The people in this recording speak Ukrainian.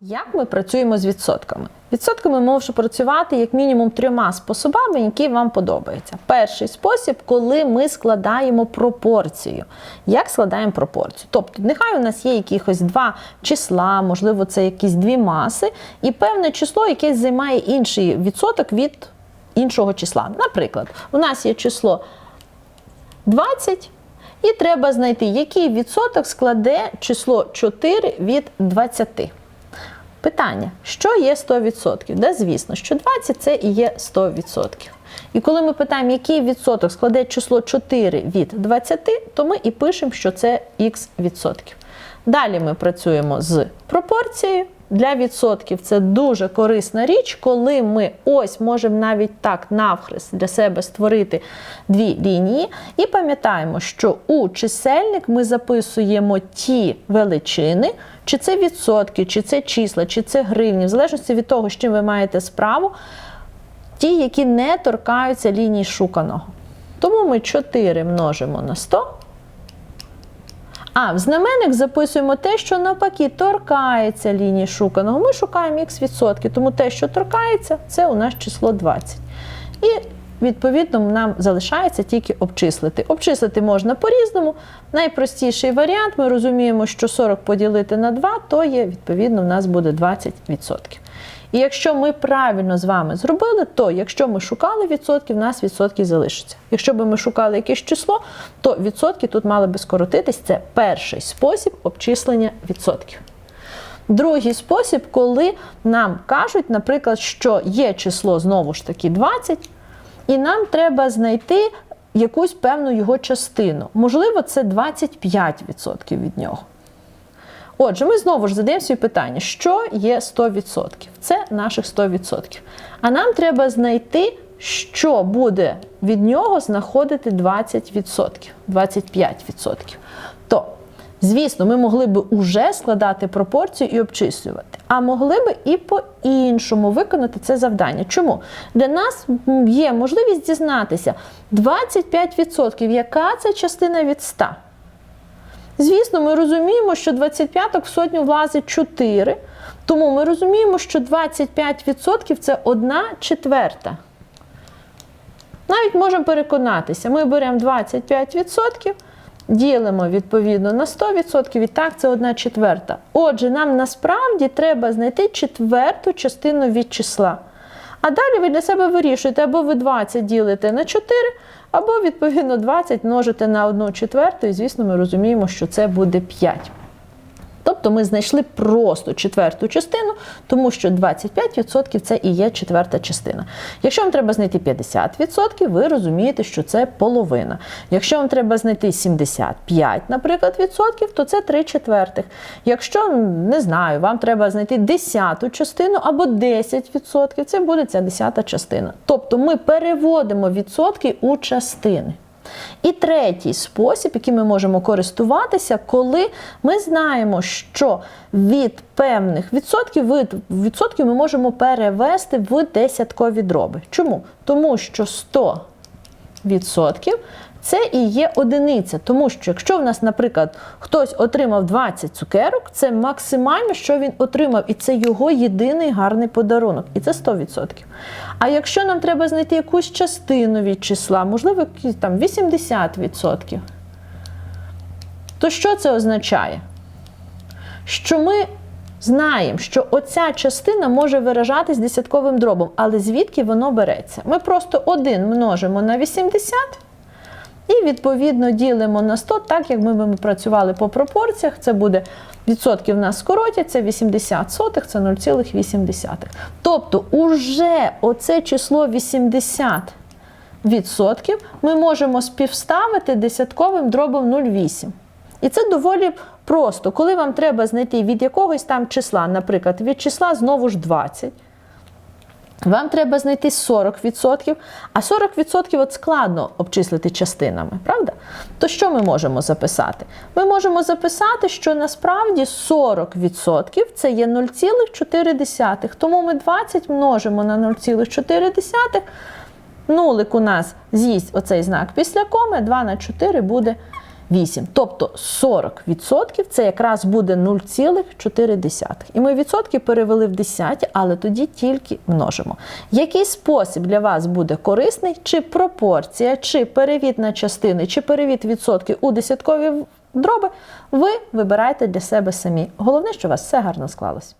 Як ми працюємо з відсотками? Відсотками можна працювати як мінімум трьома способами, які вам подобаються. Перший спосіб, коли ми складаємо пропорцію. Як складаємо пропорцію? Тобто, нехай у нас є якихось два числа, можливо, це якісь дві маси, і певне число, яке займає інший відсоток від іншого числа. Наприклад, у нас є число 20. І треба знайти, який відсоток складе число 4 від 20. Питання: що є 100%? Да, звісно, що 20 це і є 100%. І коли ми питаємо, який відсоток складе число 4 від 20, то ми і пишемо, що це х відсотків. Далі ми працюємо з пропорцією. Для відсотків це дуже корисна річ, коли ми ось можемо навіть так навхрест для себе створити дві лінії. І пам'ятаємо, що у чисельник ми записуємо ті величини, чи це відсотки, чи це числа, чи це гривні, в залежності від того, з чим ви маєте справу, ті, які не торкаються лінії шуканого. Тому ми 4 множимо на 100. А в знаменник записуємо те, що навпаки торкається лінії шуканого. Ми шукаємо х відсотки, тому те, що торкається, це у нас число 20. І відповідно нам залишається тільки обчислити. Обчислити можна по-різному. Найпростіший варіант, ми розуміємо, що 40 поділити на 2, то є, відповідно, в нас буде 20%. І якщо ми правильно з вами зробили, то якщо ми шукали відсотки, в нас відсотки залишаться. Якщо б ми шукали якесь число, то відсотки тут мали би скоротитись. Це перший спосіб обчислення відсотків. Другий спосіб, коли нам кажуть, наприклад, що є число знову ж таки 20, і нам треба знайти якусь певну його частину. Можливо, це 25% від нього. Отже, ми знову ж задаємо собі питання, що є 100%? Це наших 100%. А нам треба знайти, що буде від нього знаходити 20%, 25%. То, звісно, ми могли б уже складати пропорцію і обчислювати, а могли б і по-іншому виконати це завдання. Чому? Для нас є можливість дізнатися 25%, яка це частина від 100%. Звісно, ми розуміємо, що 25 в сотню влазить 4, тому ми розуміємо, що 25% це 1 четверта. Навіть можемо переконатися, ми беремо 25%, ділимо відповідно на 100%, і так це 1 четверта. Отже, нам насправді треба знайти четверту частину від числа. А далі ви для себе вирішуєте, або ви 20 ділите на 4, або, відповідно, 20 множите на 1 четверту, і, звісно, ми розуміємо, що це буде 5. Тобто ми знайшли просто четверту частину, тому що 25% це і є четверта частина. Якщо вам треба знайти 50%, ви розумієте, що це половина. Якщо вам треба знайти 75, наприклад, відсотків, то це 3 четвертих. Якщо, не знаю, вам треба знайти десяту частину або 10%, це буде ця десята частина. Тобто ми переводимо відсотки у частини. І третій спосіб, який ми можемо користуватися, коли ми знаємо, що від певних відсотків від відсотків ми можемо перевести в десяткові дроби. Чому? Тому що 100 відсотків це і є одиниця. Тому що, якщо в нас, наприклад, хтось отримав 20 цукерок, це максимально, що він отримав, і це його єдиний гарний подарунок. І це 100%. А якщо нам треба знайти якусь частину від числа, можливо, там 80%, то що це означає? Що ми знаємо, що оця частина може виражатись десятковим дробом, але звідки воно береться? Ми просто 1 множимо на 80 і відповідно ділимо на 100, так як ми би працювали по пропорціях, це буде відсотки в нас скоротяться, 80 сотих це 0,8. Тобто, уже оце число 80 відсотків ми можемо співставити десятковим дробом 0,8. І це доволі просто. Коли вам треба знайти від якогось там числа, наприклад, від числа знову ж 20. Вам треба знайти 40%, а 40% от складно обчислити частинами, правда? То що ми можемо записати? Ми можемо записати, що насправді 40% це є 0,4. Тому ми 20 множимо на 0,4. Нулик у нас з'їсть оцей знак після коми, 2 на 4 буде 8. Тобто 40% це якраз буде 0,4. І ми відсотки перевели в десяті, але тоді тільки множимо. Який спосіб для вас буде корисний? Чи пропорція, чи перевід на частини, чи перевід відсотків у десяткові дроби? Ви вибираєте для себе самі. Головне, що у вас все гарно склалось.